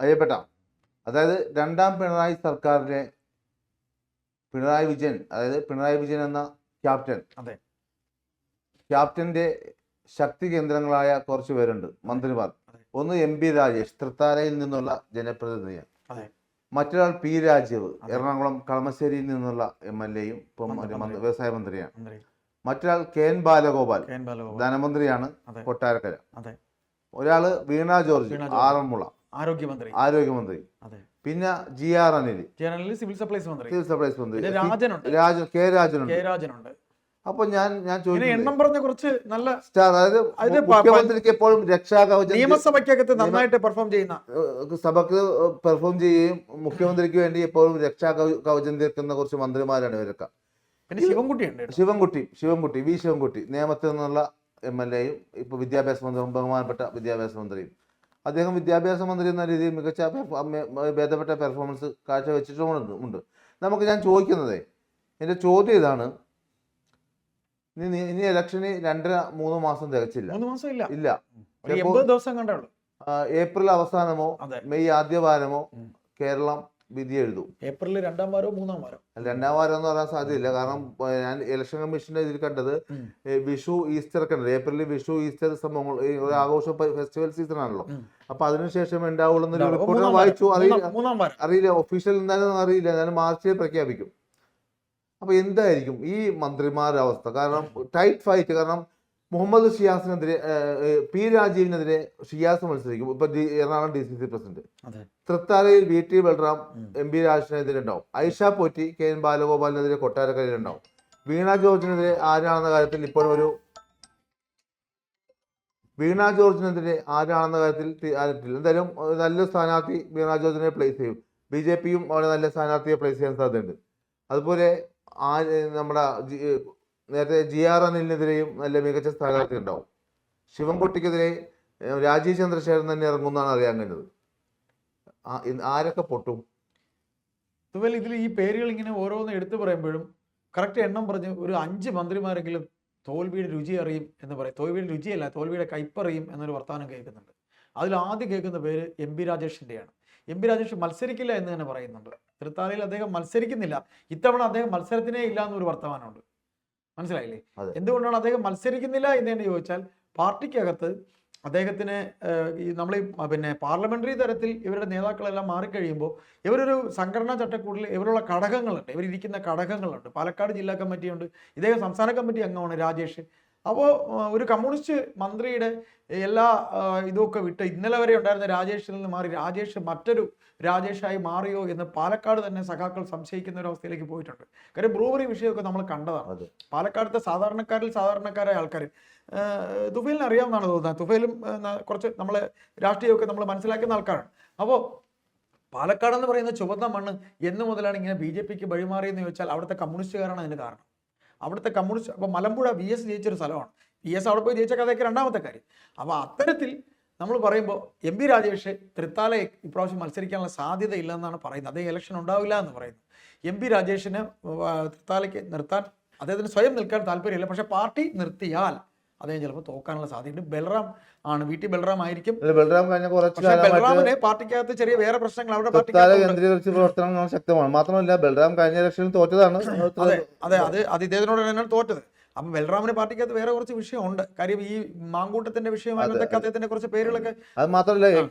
അയ്യപ്പെട്ട അതായത് രണ്ടാം പിണറായി സർക്കാരിലെ പിണറായി വിജയൻ അതായത് പിണറായി വിജയൻ എന്ന ക്യാപ്റ്റൻ അതെ. ക്യാപ്റ്റന്റെ ശക്തി കേന്ദ്രങ്ങളായ കുറച്ച് പേരുണ്ട് മന്ത്രിമാർ ഒന്ന് എം പി രാജേഷ് തൃത്താലയിൽ നിന്നുള്ള ജനപ്രതിനിധിയാണ്. മറ്റൊരാൾ പി രാജീവ് എറണാകുളം കളമശ്ശേരിയിൽ നിന്നുള്ള എം എൽ എയും ഇപ്പം. വ്യവസായ മന്ത്രിയാണ് മറ്റൊരാൾ കെ എൻ ബാലഗോപാൽ ധനമന്ത്രിയാണ്. കൊട്ടാരക്കര. ഒരാൾ വീണ ജോർജ്. ആറന്മുള ആരോഗ്യമന്ത്രി. ആരോഗ്യമന്ത്രി. അതെ. പിന്നെ G R Anil. General civil supplies മന്ത്രി. സിവിൽ സപ്ലൈസ് മന്ത്രി. പിന്നെ രാജനുണ്ട്. രാജ കെ രാജനുണ്ട്. കെ രാജനുണ്ട്. അപ്പൊ ഞാൻ ഞാൻ ചോദിക്കുന്നത് എണ്ണം പറഞ്ഞ കുറച്ച് നല്ല സ്റ്റാർ അതായത് മുഖ്യമന്ത്രിക്ക് എപ്പോഴും രക്ഷാകവചം നിയമസഭയ്ക്കകത്ത് നന്നായിട്ട് പെർഫോം ചെയ്യുന്ന സഭക്ക് പെർഫോം ചെയ്യുകയും മുഖ്യമന്ത്രിക്ക് വേണ്ടി എപ്പോഴും രക്ഷാ കവ- കവചം തീർക്കുന്ന കുറച്ച് മന്ത്രിമാരാണ് ഇവരൊക്കെ. പിന്നെ ശിവൻകുട്ടി ഉണ്ട് ശിവൻകുട്ടി ശിവൻകുട്ടി വി ശിവൻകുട്ടി. നിയമത്തിൽ നിന്നുള്ള എം എൽ എയും ഇപ്പൊ വിദ്യാഭ്യാസ മന്ത്രി ബഹുമാനപ്പെട്ട വിദ്യാഭ്യാസ മന്ത്രിയും. അദ്ദേഹം വിദ്യാഭ്യാസ മന്ത്രി എന്ന രീതിയിൽ മികച്ച ഭേദപ്പെട്ട പെർഫോമൻസ് കാഴ്ചവെച്ചിട്ടുമുണ്ട് ഉണ്ട്. നമുക്ക് ഞാൻ ചോദിക്കുന്നത് എന്റെ ചോദ്യം ഇതാണ്. ഇനി ഇനി ഇലക്ഷന് രണ്ടര മൂന്ന് മാസം തികച്ചില്ല. മൂന്ന് മാസം ഇല്ല. ഇല്ല. ദിവസം ഏപ്രിൽ അവസാനമോ മെയ് ആദ്യവാരമോ കേരളം വിധി എഴുതും. ഏപ്രിൽ രണ്ടാം വാരോ മൂന്നാം വാരോ രണ്ടാം വാരം എന്ന് പറയാൻ സാധ്യതയില്ല. കാരണം ഞാൻ ഇലക്ഷൻ കമ്മീഷന്റെ ഇതിൽ കണ്ടത്. വിഷു ഈസ്റ്റർ ഒക്കെ ഉണ്ട്. ഏപ്രിലിൽ വിഷു ഈസ്റ്റർ സംഭവങ്ങൾ ഒരു ആഘോഷ ഫെസ്റ്റിവൽ സീസൺ ആണല്ലോ. അപ്പൊ അതിനുശേഷം ഉണ്ടാവുള്ളൂ എന്നൊരു റിപ്പോർട്ട് വായിച്ചു. അറിയില്ല. അറിയില്ല. ഒഫീഷ്യൽ എന്തായാലും അറിയില്ല. ഞാൻ മാർച്ചിൽ പ്രഖ്യാപിക്കും. അപ്പൊ എന്തായിരിക്കും ഈ മന്ത്രിമാരുടെ അവസ്ഥ? കാരണം ടൈറ്റ് ഫൈറ്റ് കാരണം മുഹമ്മദ് ഷിയാസിനെതിരെ പി രാജീവിനെതിരെ ഷിയാസ് മത്സരിക്കും. ഇപ്പൊ Ernakulam D C C president. തൃത്താലയിൽ V T Balram. M P രാജനെതിരെ ഉണ്ടാവും. ഐഷ പോറ്റി കെ എൻ ബാലഗോപാലിനെതിരെ കൊട്ടാരക്കരയിൽ ഉണ്ടാവും. വീണ ജോർജിനെതിരെ ആരാണെന്ന കാര്യത്തിൽ ഇപ്പോഴും ഒരു വീണ ജോർജിനെതിരെ ആരാണെന്ന കാര്യത്തിൽ എന്തായാലും നല്ല സ്ഥാനാർത്ഥി വീണ ജോർജിനെ പ്ലേസ് ചെയ്യും. ബി ജെ പിയും അവിടെ നല്ല സ്ഥാനാർത്ഥിയെ പ്ലേസ് ചെയ്യാൻ സാധ്യതയുണ്ട്. അതുപോലെ ആ നമ്മുടെ നേരത്തെ ജി ആർ അനിലിനെതിരെയും നല്ല മികച്ച സ്ഥാനാർത്ഥി ഉണ്ടാവും. ശിവൻകുട്ടിക്കെതിരെ രാജീവ് ചന്ദ്രശേഖരൻ തന്നെ ഇറങ്ങുമെന്നാണ് അറിയാൻ കഴിഞ്ഞത്. ആരൊക്കെ പൊട്ടും? അതുപോലെ ഇതിൽ ഈ പേരുകൾ ഇങ്ങനെ ഓരോന്ന് എടുത്തു പറയുമ്പോഴും കറക്റ്റ് എണ്ണം പറഞ്ഞ് ഒരു അഞ്ച് മന്ത്രിമാരെങ്കിലും തോൽവിയുടെ രുചി അറിയും എന്ന് പറയും. തോൽവിയുടെ രുചിയല്ല തോൽവിയുടെ കയ്പറിയും എന്നൊരു വർത്തമാനം കേൾക്കുന്നുണ്ട്. അതിൽ ആദ്യം കേൾക്കുന്ന പേര് എം പി രാജേഷിന്റെയാണ് എം പി രാജേഷ് മത്സരിക്കില്ല എന്ന് തന്നെ പറയുന്നുണ്ട്. തൃത്താലയിൽ അദ്ദേഹം മത്സരിക്കുന്നില്ല. ഇത്തവണ അദ്ദേഹം മത്സരത്തിനേ ഇല്ല എന്നൊരു വർത്തമാനമുണ്ട്. മനസ്സിലായില്ലേ? എന്തുകൊണ്ടാണ് അദ്ദേഹം മത്സരിക്കുന്നില്ല എന്ന് തന്നെ ചോദിച്ചാൽ പാർട്ടിക്കകത്ത് അദ്ദേഹത്തിന് ഈ നമ്മൾ പിന്നെ പാർലമെന്ററി തലത്തിൽ ഇവരുടെ നേതാക്കളെല്ലാം മാറിക്കഴിയുമ്പോൾ ഇവരൊരു സംഘടനാ ചട്ടക്കൂടിൽ ഇവരുള്ള ഘടകങ്ങളുണ്ട്. ഇവരിരിക്കുന്ന ഘടകങ്ങളുണ്ട്. പാലക്കാട് ജില്ലാ കമ്മിറ്റിയുണ്ട്. ഇദ്ദേഹം സംസ്ഥാന കമ്മിറ്റി അംഗമാണ് രാജേഷ്. അപ്പോൾ ഒരു കമ്മ്യൂണിസ്റ്റ് മന്ത്രിയുടെ എല്ലാ ഇതുമൊക്കെ ഇതൊക്കെ വിട്ട് ഇന്നലെ വരെ ഉണ്ടായിരുന്ന രാജേഷിൽ നിന്ന് മാറി രാജേഷ് മറ്റൊരു രാജേഷായി മാറിയോ എന്ന് പാലക്കാട് തന്നെ സഖാക്കൾ സംശയിക്കുന്ന ഒരു അവസ്ഥയിലേക്ക് പോയിട്ടുണ്ട്. കാര്യം ബ്രൂവറി വിഷയമൊക്കെ നമ്മൾ കണ്ടതാണ്. അതെ. പാലക്കാടത്തെ സാധാരണക്കാരിൽ സാധാരണക്കാരായ ആൾക്കാർ തുഫേലിന് അറിയാവുന്നതാണ് തോന്നുന്നത്. തുഫേലും കുറച്ച് നമ്മളെ രാഷ്ട്രീയമൊക്കെ നമ്മൾ മനസ്സിലാക്കുന്ന ആൾക്കാരാണ്. അപ്പോൾ പാലക്കാട് എന്ന് പറയുന്ന ചുവന്ന മണ്ണ് എന്ന് മുതലാണ് ഇങ്ങനെ ബി ജെ പിക്ക് വഴിമാറിയെന്ന് ചോദിച്ചാൽ അവിടുത്തെ കമ്മ്യൂണിസ്റ്റുകാരാണ് അതിന് കാരണം. അവിടുത്തെ കമ്മ്യൂണിസ്റ്റ് അപ്പോൾ മലമ്പുഴ വി എസ് ജയിച്ചൊരു സ്ഥലമാണ്. വി എസ് അവിടെ പോയി ജയിച്ച കഥയൊക്കെ രണ്ടാമത്തെ കാര്യം. അപ്പോൾ അത്തരത്തിൽ നമ്മൾ പറയുമ്പോൾ എം പി രാജേഷ് തൃത്താല ഇപ്രാവശ്യം മത്സരിക്കാനുള്ള സാധ്യത ഇല്ലെന്നാണ് പറയുന്നത്. അതേ ഇലക്ഷൻ ഉണ്ടാവില്ല എന്ന് പറയുന്നു. എം പി രാജേഷിന് തൃത്താലയ്ക്ക് നിർത്താൻ അദ്ദേഹത്തിന് സ്വയം നിൽക്കാൻ താല്പര്യമില്ല. പക്ഷേ പാർട്ടി നിർത്തിയാൽ അദ്ദേഹം ചിലപ്പോൾ തോക്കാനുള്ള സാധ്യതയുണ്ട്. ബൽറാം ആണ്. വി ടി ബൽറാം ആയിരിക്കും. ബൽറാം കഴിഞ്ഞ കുറച്ച് ബൽറാമിന് പാർട്ടിക്കകത്ത് ചെറിയ വേറെ പ്രശ്നങ്ങൾ അവിടെ കേന്ദ്രീകരിച്ച് പ്രവർത്തനങ്ങൾ ശക്തമാണ്. മാത്രമല്ല ബൽറാം കഴിഞ്ഞ ഇലക്ഷനിൽ തോറ്റതാണ്. അതെ അതെ അത് അത് ഇദ്ദേഹത്തിനോട് തന്നെയാണ് തോറ്റത്. അപ്പം ബൽറാമിന് പാർട്ടിക്കകത്ത് വേറെ കുറച്ച് വിഷയമുണ്ട്. കാര്യം ഈ മാങ്കൂട്ടത്തിന്റെ വിഷയവുമായി അതെ, അദ്ദേഹത്തിന്റെ കുറച്ച് പേരുകളൊക്കെ അത് മാത്രമല്ല എ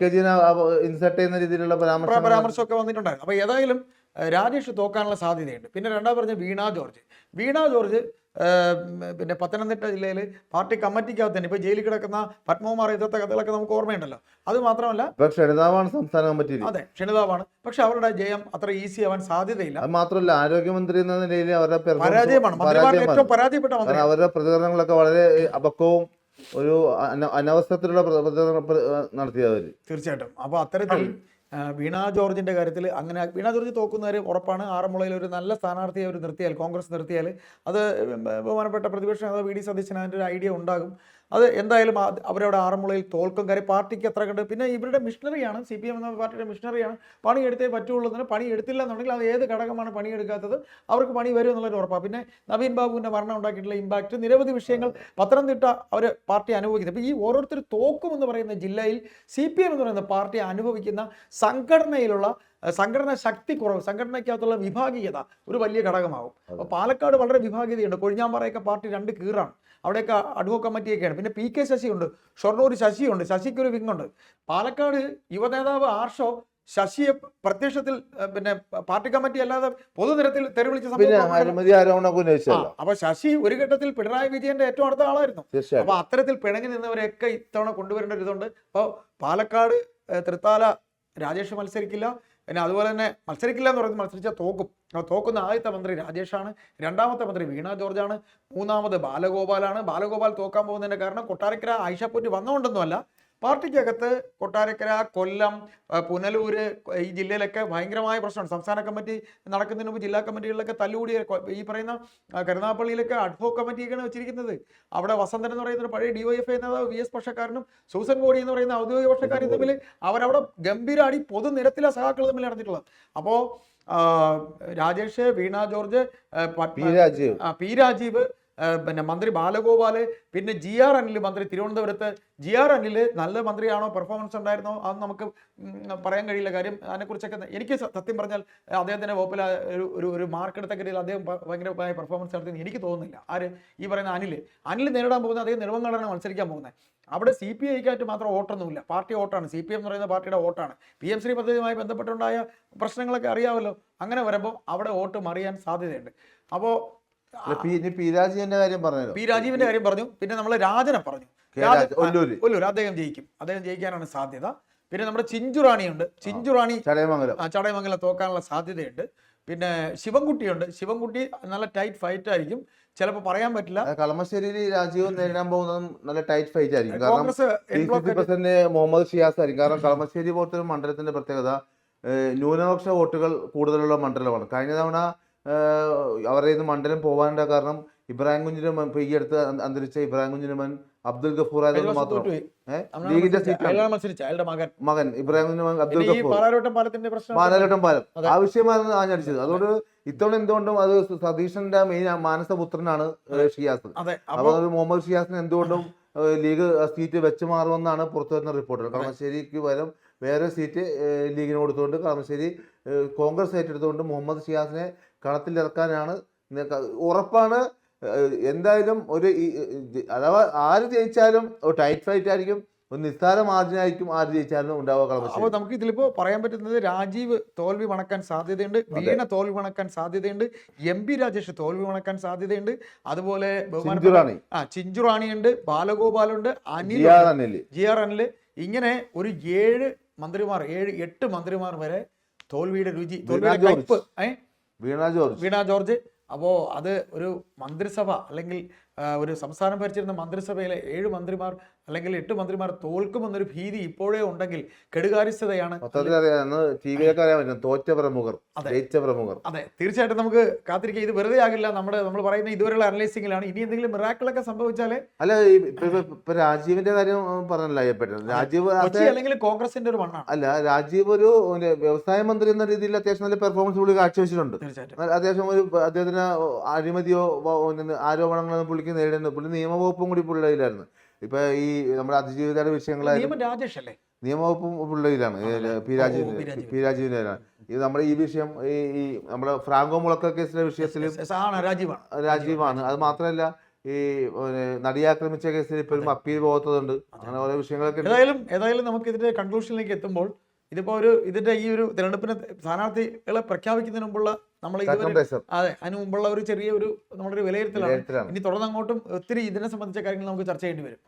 ഇൻസർട്ട് ചെയ്യുന്ന രീതിയിലുള്ള പരാമർശം പരാമർശമൊക്കെ വന്നിട്ടുണ്ടായിരുന്നു. അപ്പൊ ഏതായാലും രാജേഷ് തോക്കാനുള്ള സാധ്യതയുണ്ട്. പിന്നെ രണ്ടാമത് പറഞ്ഞ വീണ ജോർജ്. വീണ ജോർജ് പിന്നെ പത്തനംതിട്ട ജില്ലയിൽ പാർട്ടി കമ്മിറ്റിക്കകത്ത് തന്നെ ഇപ്പോൾ ജയിലിൽ കിടക്കുന്ന പത്മകുമാർ എതിർത്ത കഥകളൊക്കെ നമുക്ക് ഓർമ്മയുണ്ടല്ലോ. അത് മാത്രമല്ല ഇപ്പൊ ക്ഷണിതാവാണ് സംസ്ഥാന കമ്മിറ്റി അതെ ക്ഷണിതാവാണ്. പക്ഷെ അവരുടെ ജയം അത്ര ഈസി ആവാൻ സാധ്യതയില്ല. അത് മാത്രമല്ല ആരോഗ്യമന്ത്രി എന്ന നിലയിൽ അവരുടെ പരാജയമാണ്. ഏറ്റവും പരാജയപ്പെട്ട മന്ത്രി. അവരുടെ പ്രതികരണങ്ങളൊക്കെ വളരെ അപക്വവും ഒരു അന- അനവസ്ഥത്തിലുള്ള പ്ര- പ്രതികരണം നടത്തിയവര്. തീർച്ചയായിട്ടും. അപ്പൊ അത്തരത്തിൽ വീണ ജോർജിന്റെ കാര്യത്തിൽ അങ്ങനെ വീണ ജോർജ് തോക്കുന്നവർ ഉറപ്പാണ്. ആറന്മുളയിൽ ഒരു നല്ല സ്ഥാനാർത്ഥിയെ അവർ നിർത്തിയാൽ കോൺഗ്രസ് നിർത്തിയാൽ അത് ബഹുമാനപ്പെട്ട പ്രതിപക്ഷ നേതാവ് വി ഡി സതീശൻ അതിന്റെ ഒരു ഐഡിയ ഉണ്ടാകും. അത് എന്തായാലും അവരവിടെ ആറന്മുളയിൽ തോൽക്കും. കാര്യം പാർട്ടിക്ക് എത്ര കണ്ട് പിന്നെ ഇവരുടെ മിഷണറിയാണ് സി പി എം എന്ന പാർട്ടിയുടെ മിഷണറിയാണ്. പണിയെടുത്തേ പറ്റുള്ളൂ എന്ന് പണി എടുത്തില്ല എന്നുണ്ടെങ്കിൽ അത് ഏത് ഘടകമാണ് പണിയെടുക്കാത്തത്? അവർക്ക് പണി വരും എന്നുള്ളൊരു ഉറപ്പാണ്. പിന്നെ നവീൻ ബാബുവിന്റെ മരണം ഉണ്ടാക്കിയിട്ടുള്ള ഇമ്പാക്റ്റ് നിരവധി വിഷയങ്ങൾ പത്തനംതിട്ട അവർ പാർട്ടി അനുഭവിക്കുന്നത്. അപ്പോൾ ഈ ഓരോരുത്തർ തോക്കും എന്ന് പറയുന്ന ജില്ലയിൽ സി പി എം എന്ന് പറയുന്ന പാർട്ടി അനുഭവിക്കുന്ന സംഘടനയിലുള്ള സംഘടന ശക്തി കുറവ് സംഘടനയ്ക്കകത്തുള്ള വിഭാഗീയത ഒരു വലിയ ഘടകമാകും അപ്പോൾ പാലക്കാട് വളരെ വിഭാഗീയതയുണ്ട്. കൊഴിഞ്ഞാമ്പാറയൊക്കെ പാർട്ടി രണ്ട് കീറാണ്. അവിടെയൊക്കെ അഡ്വോ കമ്മിറ്റിയൊക്കെയാണ്. പിന്നെ പി കെ ശശിയുണ്ട്. ഷൊർണൂർ ശശിയുണ്ട്. ശശിക്ക് ഒരു വിങ്ങുണ്ട്. പാലക്കാട് യുവനേതാവ് ആർഷോ ശശിയെ പ്രത്യക്ഷത്തിൽ പിന്നെ പാർട്ടി കമ്മിറ്റി അല്ലാതെ പൊതുനിരത്തിൽ തെരുവിളിച്ച അപ്പൊ ശശി ഒരു ഘട്ടത്തിൽ പിണറായി വിജയന്റെ ഏറ്റവും അടുത്ത ആളായിരുന്നു. അപ്പൊ അത്തരത്തിൽ പിണങ്ങി നിന്നവരെയൊക്കെ ഇത്തവണ കൊണ്ടുവരേണ്ട ഒരു ഇതുണ്ട്. അപ്പോൾ പാലക്കാട് തൃത്താല രാജേഷ് മത്സരിക്കില്ല. പിന്നെ അതുപോലെ തന്നെ മത്സരിക്കില്ല എന്ന് പറയുന്നത് മത്സരിച്ചാൽ തോക്കും. തോക്കുന്ന ആദ്യത്തെ മന്ത്രി രാജേഷാണ്. രണ്ടാമത്തെ മന്ത്രി വീണ ജോർജാണ്. മൂന്നാമത് ബാലഗോപാലാണ്. ബാലഗോപാൽ തോക്കാൻ പോകുന്നതിന്റെ കാരണം കൊട്ടാരക്കര ആയിഷപ്പൂറ്റ് വന്നുകൊണ്ടൊന്നുമല്ല പാർട്ടിക്കകത്ത് കൊട്ടാരക്കര കൊല്ലം പുനലൂര് ഈ ജില്ലയിലൊക്കെ ഭയങ്കരമായ പ്രശ്നമാണ്. സംസ്ഥാന കമ്മിറ്റി നടക്കുന്നതിന് മുമ്പ് ജില്ലാ കമ്മിറ്റികളിലൊക്കെ തല്ലുകൂടിയ ഈ പറയുന്ന കരുനാപ്പള്ളിയിലൊക്കെ അഡ്ഹോ കമ്മിറ്റിയൊക്കെയാണ് വെച്ചിരിക്കുന്നത്. അവിടെ വസന്തൻ എന്ന് പറയുന്ന ഒരു പഴയ ഡിവൈഎഫ്ഐ നേതാവ് വി എസ് പക്ഷക്കാരനും സൂസൻ കോടി എന്ന് പറയുന്ന ഔദ്യോഗിക പക്ഷക്കാരും തമ്മിൽ അവരവിടെ ഗംഭീരാടി പൊതുനിരത്തിലെ സഹാക്കൾ തമ്മിൽ നടന്നിട്ടുള്ളത്. അപ്പോൾ രാജേഷ് വീണ ജോർജ് പ- രാജീവ് പിന്നെ മന്ത്രി ബാലഗോപാൽ പിന്നെ ജി ആർ അനിൽ മന്ത്രി തിരുവനന്തപുരത്ത്. ജി ആർ അനിൽ നല്ല മന്ത്രിയാണോ? പെർഫോമൻസ് ഉണ്ടായിരുന്നോ? അത് നമുക്ക് പറയാൻ കഴിയില്ല. കാര്യം അതിനെക്കുറിച്ചൊക്കെ എനിക്ക് സത്യം പറഞ്ഞാൽ അദ്ദേഹത്തിന്റെ വകുപ്പിൽ ഒരു ഒരു മാർക്ക് എടുത്ത കാര്യത്തിൽ അദ്ദേഹം ഭയങ്കരമായ പെർഫോമൻസ് നടത്തിയെന്ന് എനിക്ക് തോന്നുന്നില്ല. ആര്? ഈ പറയുന്ന അനിൽ അനിൽ നേരിടാൻ പോകുന്നത് അദ്ദേഹം നെടുമങ്ങാടാണ് മത്സരിക്കാൻ പോകുന്നത്. അവിടെ സി പി ഐക്കായിട്ട് മാത്രം വോട്ടൊന്നുമില്ല. പാർട്ടി വോട്ടാണ്. സി പി എം എന്ന് പറയുന്ന പാർട്ടിയുടെ വോട്ടാണ്. പി എം ശ്രീ പദ്ധതിയുമായി ബന്ധപ്പെട്ടുണ്ടായ പ്രശ്നങ്ങളൊക്കെ അറിയാമല്ലോ. അങ്ങനെ വരുമ്പോൾ അവിടെ വോട്ട് മറിയാൻ സാധ്യതയുണ്ട്. അപ്പോൾ പി- ഇനി പി രാജീവിന്റെ കാര്യം പറഞ്ഞല്ലോ. പി രാജീവിന്റെ കാര്യം പറഞ്ഞു പിന്നെ നമ്മൾ രാജനെ പറഞ്ഞു. ഒല്ലൂര്. അദ്ദേഹം ജയിക്കും. അദ്ദേഹം ജയിക്കാനാണ് സാധ്യത. പിന്നെ നമ്മുടെ ചിഞ്ചുറാണിയുണ്ട് ചിഞ്ചുറാണി ചടയമംഗലം. ചടയമംഗലം തോക്കാനുള്ള സാധ്യതയുണ്ട്. പിന്നെ ശിവൻകുട്ടിയുണ്ട്. ശിവൻകുട്ടി നല്ല ടൈറ്റ് ഫൈറ്റ് ആയിരിക്കും. ചിലപ്പോൾ പറയാൻ പറ്റില്ല. കളമശ്ശേരി രാജീവ് നേരിടാൻ പോകുന്നതും നല്ല ടൈറ്റ് ഫൈറ്റ് ആയിരിക്കും. കാരണം പ്രസിഡന്റ് മുഹമ്മദ് ഷിയാസ് ആയിരിക്കും. കാരണം കളമശ്ശേരി പോലത്തെ ഒരു മണ്ഡലത്തിന്റെ പ്രത്യേകത ന്യൂനപക്ഷ വോട്ടുകൾ കൂടുതലുള്ള മണ്ഡലമാണ്. കഴിഞ്ഞ തവണ അവരുടെ മണ്ഡലം പോകാനുള്ള കാരണം ഇബ്രാഹിം കുഞ്ഞിന്റെ ഇപ്പൊ ഈ അടുത്ത് അന്തരിച്ച ഇബ്രാഹിം കുഞ്ഞിരമൻ അബ്ദുൽ ഗഫൂർ ആയതുകൊണ്ട് മാത്രം. ലീഗിന്റെ സീറ്റാണ്. മകൻ. മകൻ ഇബ്രാഹിം കുഞ്ഞിരമൻ അബ്ദുൽ പിന്നെ ഈ ഗഫൂർ. പാലാരോട്ടം പാലം. ആ ആവശ്യമായിരുന്നു ആഞ്ഞടിച്ചത് അതുകൊണ്ട് ഇത്തവണ എന്തുകൊണ്ടും അത് സതീശന്റെ മെയിൻ മാനസപുത്രനാണ് ഷിയാസ്. അപ്പൊ അത് മുഹമ്മദ് ഷിയാസിന് എന്തുകൊണ്ടും ലീഗ് സീറ്റ് വെച്ച് മാറുമെന്നാണ് പുറത്തു വരുന്ന റിപ്പോർട്ടുകൾ കളമശ്ശേരിക്ക് പകരം വേറെ സീറ്റ് ലീഗിന് കൊടുത്തുകൊണ്ട് കളമശ്ശേരി കോൺഗ്രസ് ഏറ്റെടുത്തുകൊണ്ട് മുഹമ്മദ് ഷിയാസിനെ കളത്തിലിറക്കാനാണ് ഉറപ്പാണ്. എന്തായാലും ഒരു അഥവാ ആര് ജയിച്ചാലും ഒരു ടൈറ്റ് ഫൈറ്റ് ആയിരിക്കും. ഒരു നിസ്സാര മാർജിനായിരിക്കും ആര് ജയിച്ചാലും ഉണ്ടാവുക അപ്പോൾ നമുക്ക് ഇതിലിപ്പോ പറയാൻ പറ്റുന്നത് രാജീവ് തോൽവി മണക്കാൻ സാധ്യതയുണ്ട് വീണ തോൽവി മണക്കാൻ സാധ്യതയുണ്ട് എം പി രാജേഷ് തോൽവി മണക്കാൻ സാധ്യതയുണ്ട് അതുപോലെ ചിഞ്ചുറാണി ആ ചിഞ്ചുറാണിയുണ്ട് ബാലഗോപാലുണ്ട് അനിൽ ജി ആർ അനിൽ. ഇങ്ങനെ ഒരു ഏഴ് മന്ത്രിമാർ ഏഴ് എട്ട് മന്ത്രിമാർ വരെ തോൽവിയുടെ രുചി തോൽവിയുടെ. കയ്പ് വീണ ജോർജ്. വീണ ജോർജ്. അപ്പോൾ അത് ഒരു മന്ത്രിസഭ അല്ലെങ്കിൽ ഒരു സംസ്ഥാനം ഭരിച്ചിരുന്ന മന്ത്രിസഭയിലെ ഏഴ് മന്ത്രിമാർ അല്ലെങ്കിൽ എട്ട് മന്ത്രിമാർ തോൽക്കുമെന്നൊരു ഭീതി ഇപ്പോഴേ ഉണ്ടെങ്കിൽ കെടുകാര്യസ്ഥതയാണ് തോറ്റ പ്രമുഖർ. ജയിച്ച പ്രമുഖർ. അതെ തീർച്ചയായിട്ടും നമുക്ക് കാത്തിരിക്കുക ഇത് വെറുതെ ആകില്ല. നമ്മുടെ നമ്മൾ പറയുന്ന ഇതുവരെയുള്ള അനലൈസിങ്ങിലാണ്. ഇനി എന്തെങ്കിലും മിറാക്കിളൊക്കെ സംഭവിച്ചാലേ? അല്ല ഇപ്പൊ രാജീവിന്റെ കാര്യം പറഞ്ഞല്ലോ അയ്യപ്പെട്ടത് രാജീവ് അല്ലെങ്കിൽ കോൺഗ്രസിന്റെ ഒരു മണ്ണാണ്. അല്ല രാജീവ് ഒരു വ്യവസായ മന്ത്രി എന്ന രീതിയിൽ അത്യാവശ്യം നല്ല പെർഫോമൻസ് പുള്ളി കാഴ്ചവെച്ചിട്ടുണ്ട്. അത്യാവശ്യം ഒരു അദ്ദേഹത്തിന് അഴിമതിയോ ആരോപണങ്ങളൊന്നും പുള്ളിക്ക് നേരിടുന്നു പുള്ളി നിയമവകുപ്പും കൂടി പുള്ളിയിലായിരുന്നു. ഇപ്പൊ ഈ നമ്മുടെ അതിജീവിതയുടെ വിഷയങ്ങളായിരുന്നു രാജേഷ് അല്ലേ നിയമവകുപ്പും പുള്ളിയിലാണ്? പി രാജീവ് പി രാജീവിന്. രാജീവിനാണ് ഇത് നമ്മുടെ ഈ വിഷയം ഈ നമ്മുടെ ഫ്രാങ്കോ മുളക്ക കേസിലെ വിഷയത്തിൽ രാജീവാണ്. രാജീവാണ്. അത് മാത്രമല്ല ഈ നടിയെ ആക്രമിച്ച കേസിൽ ഇപ്പോഴും അപ്പീൽ പോകാത്തതുണ്ട്. അങ്ങനെ ഓരോ വിഷയങ്ങളൊക്കെ. ഏതായാലും ഏതായാലും നമുക്ക് ഇതിന്റെ കൺക്ലൂഷനിലേക്ക് എത്തുമ്പോൾ ഇതിപ്പോ ഒരു ഇതിന്റെ ഈ ഒരു തിരഞ്ഞെടുപ്പിന് സ്ഥാനാർത്ഥികളെ പ്രഖ്യാപിക്കുന്നതിന് മുമ്പുള്ള നമ്മൾ ഇതുവരെ അതെ അതിന് മുമ്പുള്ള ഒരു ചെറിയ ഒരു നമ്മുടെ ഒരു വിലയിരുത്തലാണ്. വിലയിരുത്തലാണ്. ഇനി തുടർന്ന് അങ്ങോട്ടും ഒത്തിരി ഇതിനെ സംബന്ധിച്ച കാര്യങ്ങൾ നമുക്ക് ചർച്ച ചെയ്യേണ്ടി വരും.